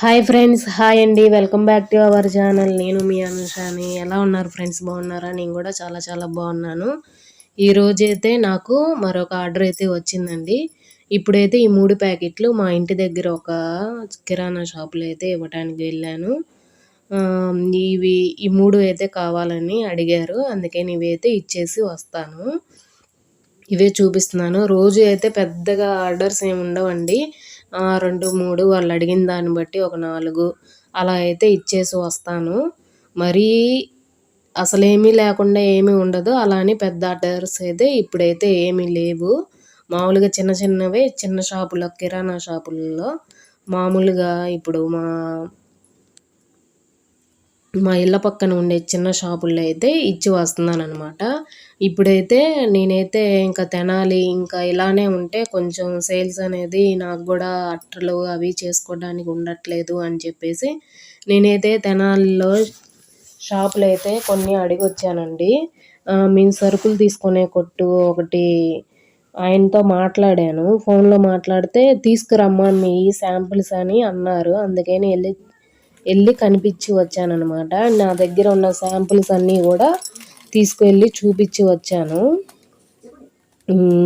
Hi friends hi అండి. Welcome back to our channel నేను మీ అనుషాని. ఎలా ఉన్నారు ఫ్రెండ్స్ బాగున్నారా? నేను కూడా చాలా చాలా బాగున్నాను. ఈరోజైతే అయితే నాకు మరొక ఆర్డర్ అయితే వచ్చిందండి. ఇప్పుడైతే ఈ మూడు ప్యాకెట్లు మా ఇంటి దగ్గర ఒక కిరాణా షాపులో అయితే ఇవ్వటానికి వెళ్ళాను. ఇవి ఈ మూడు అయితే కావాలని అడిగారు. అందుకని ఇవి అయితే ఇచ్చేసి వస్తాను. ఇవే చూపిస్తున్నాను. రోజు అయితే పెద్దగా ఆర్డర్స్ ఏమి ఉండవండి. రెండు మూడు వాళ్ళు అడిగిన దాన్ని బట్టి ఒక నాలుగు అలా అయితే ఇచ్చేసి వస్తాను. మరీ అసలేమీ లేకుండా ఏమీ ఉండదు. అలానే పెద్ద ఆర్డర్స్ అయితే ఇప్పుడైతే ఏమీ లేవు. మామూలుగా చిన్న చిన్నవే చిన్న షాపులో కిరాణా షాపులలో మామూలుగా ఇప్పుడు మా మా ఇళ్ళ పక్కన ఉండే చిన్న షాపుల్లో అయితే ఇచ్చి వస్తున్నాను అనమాట ఇప్పుడైతే నేనైతే ఇంకా తినాలి ఇంకా ఇలానే ఉంటే కొంచెం సేల్స్ అనేది నాకు కూడా అట్టలు అవి చేసుకోవడానికి ఉండట్లేదు అని చెప్పేసి నేనైతే తెనాలిలో షాపులు అయితే కొన్ని అడిగి వచ్చానండి మేము సరుకులు తీసుకునే కొట్టు ఒకటి ఆయనతో మాట్లాడాను. ఫోన్లో మాట్లాడితే తీసుకురమ్మని శాంపిల్స్ అని అన్నారు. అందుకని వెళ్ళి వెళ్ళి కనిపించి వచ్చానమాట నా దగ్గర ఉన్న శాంపుల్స్ అన్నీ కూడా తీసుకువెళ్ళి చూపించి వచ్చాను.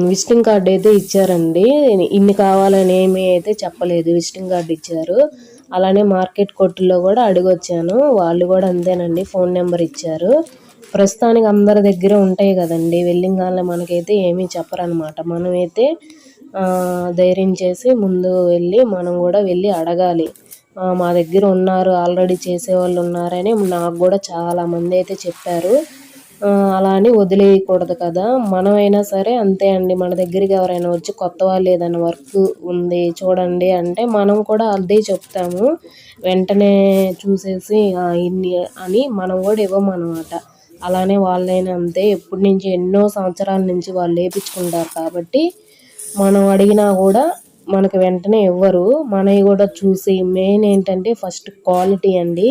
విజిటింగ్ కార్డు అయితే ఇచ్చారండి. ఇన్ని కావాలని ఏమి అయితే చెప్పలేదు. విజిటింగ్ కార్డు ఇచ్చారు. అలానే మార్కెట్ కొట్టులో కూడా అడిగొచ్చాను. వాళ్ళు కూడా అంతేనండి ఫోన్ నెంబర్ ఇచ్చారు. ప్రస్తుతానికి అందరి దగ్గర ఉంటాయి కదండి. వెళ్ళింగానే మనకైతే ఏమీ చెప్పరనమాట మనమైతే ధైర్యం చేసి ముందు వెళ్ళి మనం కూడా వెళ్ళి అడగాలి. మా దగ్గర ఉన్నారు ఆల్రెడీ చేసేవాళ్ళు ఉన్నారని నాకు కూడా చాలామంది అయితే చెప్పారు. అలా అని వదిలేయకూడదు కదా. మనమైనా సరే అంతే అండి. మన దగ్గరికి ఎవరైనా వచ్చి కొత్త వాళ్ళు ఏదైనా వర్క్ ఉంది చూడండి అంటే మనం కూడా అదే చెప్తాము. వెంటనే చూసేసి ఇన్ని అని మనం కూడా ఇవ్వమన్నమాట. అలానే వాళ్ళైనా అంతే. ఎప్పటి నుంచి ఎన్నో సంవత్సరాల నుంచి వాళ్ళు వేయించుకుంటారు కాబట్టి మనం అడిగినా కూడా మనకు వెంటనే ఇవ్వరు మనవి కూడా చూసి మెయిన్ ఏంటంటే ఫస్ట్ క్వాలిటీ అండి.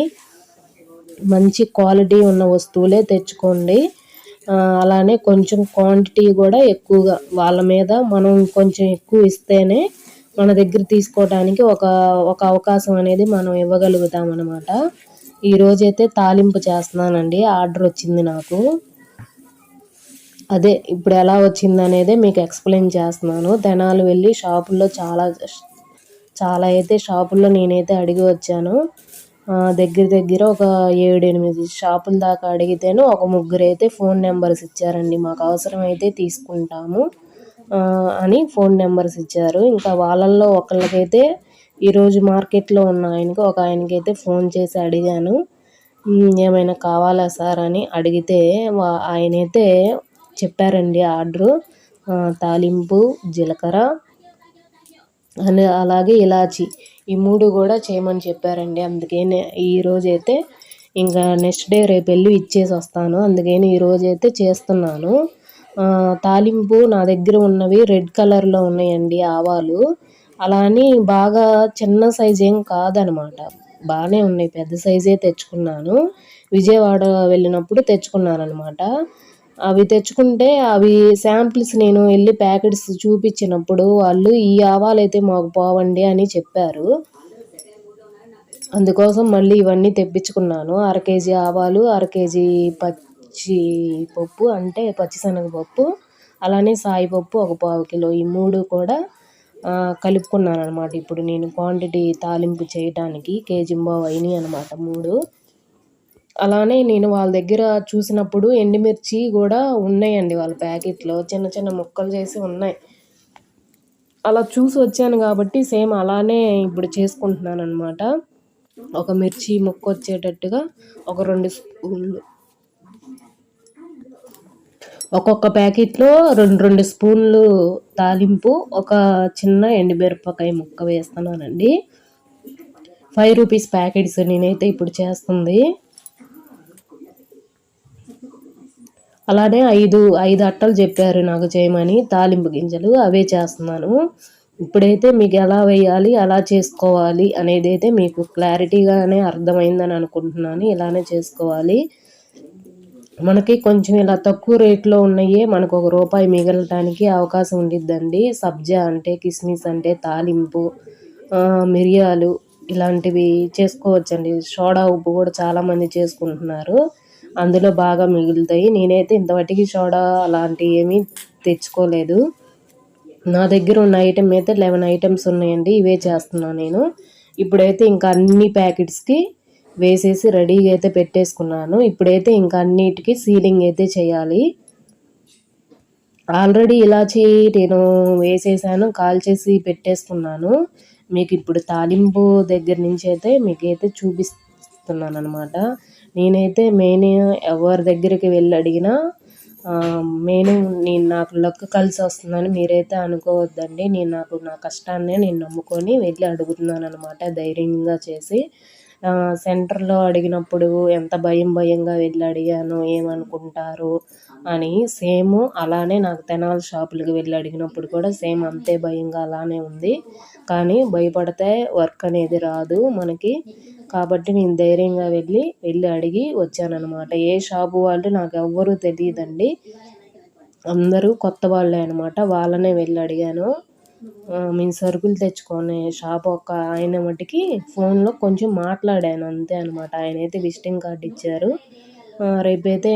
మంచి క్వాలిటీ ఉన్న వస్తువులే తెచ్చుకోండి. అలానే కొంచెం క్వాంటిటీ కూడా ఎక్కువగా వాళ్ళ మీద మనం కొంచెం ఎక్కువ ఇస్తేనే మన దగ్గర తీసుకోవడానికి ఒక ఒక అవకాశం అనేది మనం ఇవ్వగలుగుతాం అనమాట ఈరోజైతే తాలింపు చేస్తున్నానండి. ఆర్డర్ వచ్చింది నాకు. అదే ఇప్పుడు ఎలా వచ్చింది అనేది మీకు ఎక్స్ప్లెయిన్ చేస్తున్నాను. తెనాలు వెళ్ళి షాపుల్లో చాలా చాలా అయితే షాపుల్లో నేనైతే అడిగి వచ్చాను. దగ్గర దగ్గర ఒక ఏడు ఎనిమిది షాపుల దాకా అడిగితేనే ఒక ముగ్గురు అయితే ఫోన్ నెంబర్స్ ఇచ్చారండి. మాకు అవసరమైతే తీసుకుంటాము అని ఫోన్ నెంబర్స్ ఇచ్చారు. ఇంకా వాళ్ళల్లో ఒకళ్ళకైతే ఈరోజు మార్కెట్లో ఉన్న ఆయనకి ఒక ఆయనకైతే ఫోన్ చేసి అడిగాను. ఏమైనా కావాలా సార్? అని అడిగితే ఆయనైతే చెప్పారండి ఆర్డరు. తాలింపు జీలకర్ర అని అలాగే ఇలాచి. ఈ మూడు కూడా చేయమని చెప్పారండి. అందుకే ఈరోజు అయితే ఇంకా నెక్స్ట్ డే రేపు వెళ్ళి ఇచ్చేసి వస్తాను. అందుకని ఈరోజు అయితే చేస్తున్నాను. తాలింపు నా దగ్గర ఉన్నవి రెడ్ కలర్లో ఉన్నాయండి ఆవాలు. అలా అని బాగా చిన్న సైజ్ ఏం కాదనమాట. బాగానే ఉన్నాయి. పెద్ద సైజే తెచ్చుకున్నాను. విజయవాడ వెళ్ళినప్పుడు తెచ్చుకున్నాను అనమాట అవి తెచ్చుకుంటే అవి శాంపిల్స్ నేను వెళ్ళి ప్యాకెట్స్ చూపించినప్పుడు వాళ్ళు ఈ ఆవాలు అయితే మాకు పోవండి అని చెప్పారు. అందుకోసం మళ్ళీ ఇవన్నీ తెప్పించుకున్నాను. అర కేజీ ఆవాలు అర కేజీ పచ్చి పప్పు అంటే పచ్చిశనగపప్పు అలానే సాయిపప్పు ఒక పావు కిలో. ఈ మూడు కూడా కలుపుకున్నాను అనమాట ఇప్పుడు నేను క్వాంటిటీ తాలింపు చేయడానికి కేజీ బావు అయినాయి అనమాట మూడు. అలానే నేను వాళ్ళ దగ్గర చూసినప్పుడు ఎండుమిర్చి కూడా ఉన్నాయండి వాళ్ళ ప్యాకెట్లో. చిన్న చిన్న ముక్కలు చేసి ఉన్నాయి. అలా చూసి వచ్చాను కాబట్టి సేమ్ అలానే ఇప్పుడు చేసుకుంటున్నాను అనమాట ఒక మిర్చి ముక్క వచ్చేటట్టుగా ఒక రెండు స్పూన్లు. ఒక్కొక్క ప్యాకెట్లో రెండు రెండు స్పూన్లు తాలింపు ఒక చిన్న ఎండుమిరపకాయ ముక్క వేస్తున్నానండి. ఫైవ్ రూపీస్ ప్యాకెట్స్ నేనైతే ఇప్పుడు చేస్తుంది. అలానే ఐదు ఐదు అట్టలు చెప్పారు నాకు చేయమని తాలింపు గింజలు అవే చేస్తున్నాను. ఇప్పుడైతే మీకు ఎలా వేయాలి ఎలా చేసుకోవాలి అనేది అయితే మీకు క్లారిటీగానే అర్థమైందని అనుకుంటున్నాను. ఇలానే చేసుకోవాలి. మనకి కొంచెం ఇలా తక్కువ రేట్లో ఉన్నాయే మనకు ఒక రూపాయి మిగలటానికి అవకాశం ఉండిద్దండి. సబ్జా అంటే కిస్మిస్ అంటే తాలింపు మిరియాలు ఇలాంటివి చేసుకోవచ్చండి. సోడా ఉప్పు కూడా చాలామంది చేసుకుంటున్నారు. అందులో బాగా మిగులుతాయి. నేనైతే ఇంతవరకు సోడా అలాంటివి ఏమీ తెచ్చుకోలేదు. నా దగ్గర ఉన్న ఐటెం అయితే లెవెన్ ఐటమ్స్ ఉన్నాయండి. ఇవే చేస్తున్నాను నేను. ఇప్పుడైతే ఇంకా అన్ని ప్యాకెట్స్కి వేసేసి రెడీగా అయితే పెట్టేసుకున్నాను. ఇప్పుడైతే ఇంకా అన్నిటికీ సీలింగ్ అయితే చేయాలి. ఆల్రెడీ ఇలాచి నేను వేసేసాను. కాల్చేసి పెట్టేసుకున్నాను. మీకు ఇప్పుడు తాలింపు దగ్గర నుంచి అయితే మీకైతే చూపిస్తున్నాను అనమాట నేనైతే మెయిన్ ఎవరి దగ్గరికి వెళ్ళి అడిగినా మెయిన్ నేను నాకు లక్ కలిసి వస్తుందని మీరైతే అనుకోవద్దండి. నేను నాకు నా కష్టాన్నే నేను నమ్ముకొని వెళ్ళి అడుగుతున్నాను అనమాట ధైర్యంగా చేసి. సెంటర్లో అడిగినప్పుడు ఎంత భయం భయంగా వెళ్ళి అడిగాను ఏమనుకుంటారు అని సేమ్ అలానే నాకు తెనాలి షాపులకు వెళ్ళి అడిగినప్పుడు కూడా సేమ్ అంతే భయంగా అలానే ఉంది. కానీ భయపడితే వర్క్ అనేది రాదు మనకి. కాబట్టి నేను ధైర్యంగా వెళ్ళి వెళ్ళి అడిగి వచ్చాననమాట ఏ షాపు వాళ్ళు నాకు ఎవ్వరూ తెలియదండి. అందరూ కొత్త వాళ్ళే అనమాట వాళ్ళనే వెళ్ళి అడిగాను. మేము సరుకులు తెచ్చుకొని షాప్ ఒక ఆయన మటుకి ఫోన్లో కొంచెం మాట్లాడాను అంతే అనమాట ఆయన అయితే విజిటింగ్ కార్డు ఇచ్చారు. రేపైతే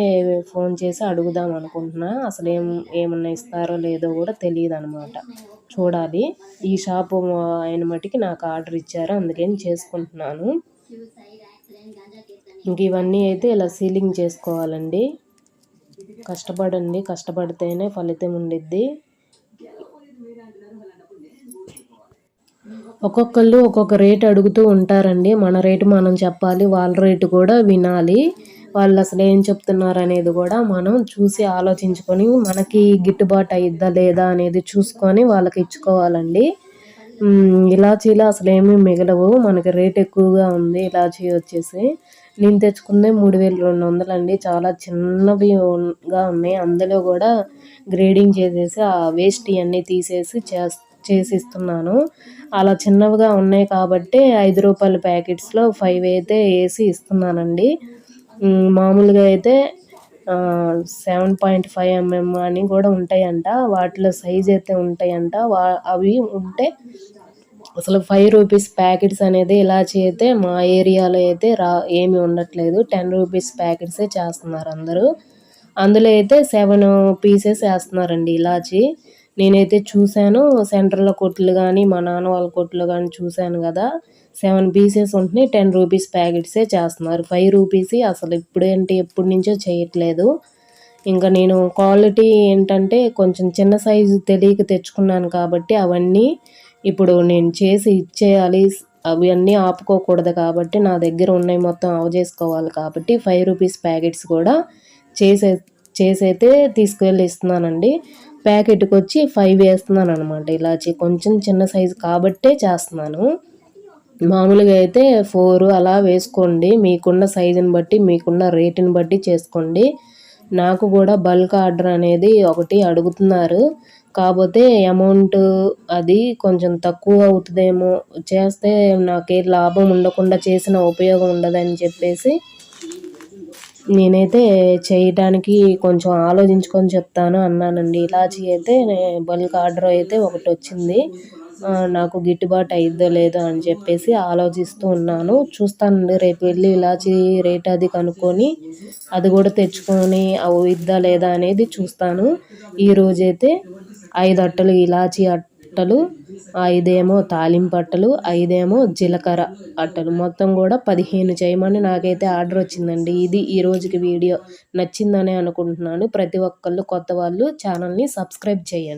ఫోన్ చేసి అడుగుదాం అనుకుంటున్నా. అసలు ఏం ఏమన్నా ఇస్తారో లేదో కూడా తెలియదు అనమాట చూడాలి. ఈ షాపు ఆయన మటుకి నాకు ఆర్డర్ ఇచ్చారు. అందుకని చేసుకుంటున్నాను. ఇంక ఇవన్నీ అయితే ఇలా సీలింగ్ చేసుకోవాలండి. కష్టపడండి. కష్టపడితేనే ఫలితం ఉండిద్ది. ఒక్కొక్కళ్ళు ఒక్కొక్క రేట్ అడుగుతూ ఉంటారండి. మన రేటు మనం చెప్పాలి వాళ్ళ రేటు కూడా వినాలి. వాళ్ళు అసలు ఏం చెప్తున్నారు అనేది కూడా మనం చూసి ఆలోచించుకొని మనకి గిట్టుబాటు అయిద్దా లేదా అనేది చూసుకొని వాళ్ళకి ఇచ్చుకోవాలండి. ఇలాచీలు అసలు ఏమీ మిగలవు. మనకి రేట్ ఎక్కువగా ఉంది ఇలాచీ వచ్చేసి. నేను తెచ్చుకుందే మూడు వేల రెండు వందలు అండి. చాలా చిన్నవిగా ఉన్నాయి. అందులో కూడా గ్రేడింగ్ చేసేసి ఆ వేస్ట్ ఇవన్నీ తీసేసి చేస్తాను చేసి ఇస్తున్నాను అలా చిన్నవిగా ఉన్నాయి కాబట్టి ఐదు రూపాయల ప్యాకెట్స్లో ఫైవ్ అయితే వేసి ఇస్తున్నానండి. మామూలుగా అయితే సెవెన్ పాయింట్ ఫైవ్ ఎంఎం అని కూడా ఉంటాయంట. వాటిలో సైజ్ అయితే ఉంటాయంట. వా అవి ఉంటే అసలు ఫైవ్ రూపీస్ ప్యాకెట్స్ అనేది ఇలా చేస్తే మా ఏరియాలో అయితే రా ఏమి ఉండట్లేదు. టెన్ రూపీస్ ప్యాకెట్సే చేస్తున్నారు అందరూ. అందులో అయితే సెవెన్ పీసెస్ వేస్తున్నారండి ఇలాచి. నేనైతే చూశాను సెంటర్లో కొట్లు కానీ మా నాన్న వాళ్ళ కొట్లు కానీ చూశాను కదా. సెవెన్ పీసెస్ ఉంటున్నాయి టెన్ రూపీస్ ప్యాకెట్సే చేస్తున్నారు. ఫైవ్ రూపీస్ అసలు ఇప్పుడేంటి ఎప్పటి నుంచో చేయట్లేదు. ఇంకా నేను క్వాలిటీ ఏంటంటే కొంచెం చిన్న సైజు తెలియక తెచ్చుకున్నాను కాబట్టి అవన్నీ ఇప్పుడు నేను చేసి ఇచ్చేయాలి. అవన్నీ ఆపుకోకూడదు కాబట్టి నా దగ్గర ఉన్నాయి మొత్తం ఆవు చేసుకోవాలి కాబట్టి ఫైవ్ రూపీస్ ప్యాకెట్స్ కూడా చేసే చేసైతే తీసుకువెళ్ళి ఇస్తున్నానండి. ప్యాకెట్కి వచ్చి ఫైవ్ వేస్తున్నాను అనమాట ఇలాచి కొంచెం చిన్న సైజు కాబట్టే చేస్తున్నాను. మామూలుగా అయితే ఫోర్ అలా వేసుకోండి. మీకున్న సైజుని బట్టి మీకున్న రేటుని బట్టి చేసుకోండి. నాకు కూడా బల్క్ ఆర్డర్ అనేది ఒకటి అడుగుతున్నారు. కాకపోతే అమౌంట్ అది కొంచెం తక్కువ అవుతుందేమో. చేస్తే నాకే లాభం ఉండకుండా చేసిన ఉపయోగం ఉండదని చెప్పేసి నేనైతే చేయటానికి కొంచెం ఆలోచించుకొని చెప్తాను అన్నానండి. ఇలాచి అయితే బల్క్ ఆర్డర్ అయితే ఒకటి వచ్చింది నాకు గిట్టుబాటు అయిద్దో లేదో అని చెప్పేసి ఆలోచిస్తూ ఉన్నాను. చూస్తానండి రేపు వెళ్ళి ఇలాచి రేట్ అది కనుక్కొని అది కూడా తెచ్చుకొని అవుద్దా లేదా అనేది చూస్తాను. ఈరోజైతే ఐదు అట్టలు ఇలాచి అట్టలు ఐదేమో తాలింపు అట్టలు ఐదేమో జీలకర్ర అట్టలు. మొత్తం కూడా పదిహేను చేయమని నాకైతే ఆర్డర్ వచ్చిందండి. ఇది ఈ రోజుకి వీడియో. నచ్చిందనే అనుకుంటున్నాను. ప్రతి ఒక్కళ్ళు కొత్త వాళ్ళు ఛానల్ని సబ్స్క్రైబ్ చేయండి.